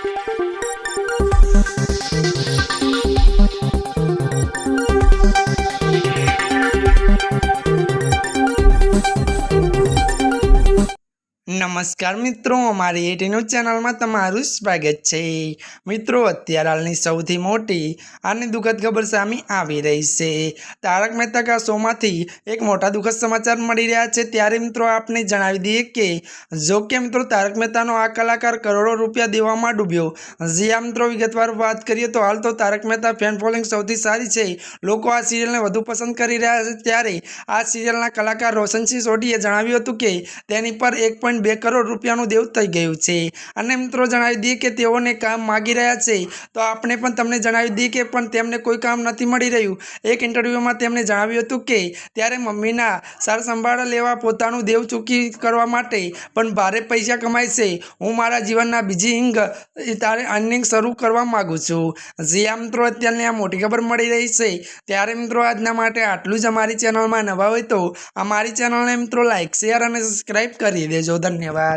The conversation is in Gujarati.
Thank you. નમસ્કાર મિત્રો, અમારી એટી ન્યૂઝ ચેનલમાં તમારું સ્વાગત છે. મિત્રો, અત્યારે હાલની સૌથી મોટી અને દુઃખદ ખબર સામે આવી રહી છે. તારક મહેતા કા શોમાંથી એક મોટા દુઃખદ સમાચાર મળી રહ્યા છે. ત્યારે મિત્રો, આપને જણાવી દઈએ કે, જો કે મિત્રો, તારક મહેતાનો આ કલાકાર કરોડો રૂપિયા દેવામાં ડૂબ્યો. જી આ મિત્રો, વિગતવાર વાત કરીએ તો હાલ તો તારક મહેતા ફેન ફોલોઈંગ સૌથી સારી છે. લોકો આ સિરિયલને વધુ પસંદ કરી રહ્યા છે. ત્યારે આ સિરિયલના કલાકાર રોશનસિંહ સોઢીએ જણાવ્યું હતું કે, તેની પર એક પોઈન્ટ બે કરોડ રૂપિયાનું દેવું થઈ ગયું છે. અને મિત્રો જણાવી દઈએ કે તેઓને કામ માગી રહ્યા છે. તો આપણે પણ તમને જણાવી દઈએ કે પણ તેમને કોઈ કામ નથી મળી રહ્યું. એક ઇન્ટરવ્યૂમાં તેમણે જણાવ્યું હતું કે, ત્યારે મમ્મીના સાર સંભાળ લેવા પોતાનું દેવ ચૂકી કરવા માટે પણ ભારે પૈસા કમાય છે. હું મારા જીવનના બીજી ઇંગ તારે અનિંગ શરૂ કરવા માગું છું. જે આ મિત્રો, અત્યારની આ મોટી ખબર મળી રહી છે. ત્યારે મિત્રો, આજના માટે આટલું જ અમારી ચેનલમાં નવા હોય તો અમારી ચેનલને મિત્રો લાઈક શેર અને સબસ્ક્રાઈબ કરી દેજો. ધન્યવાદ.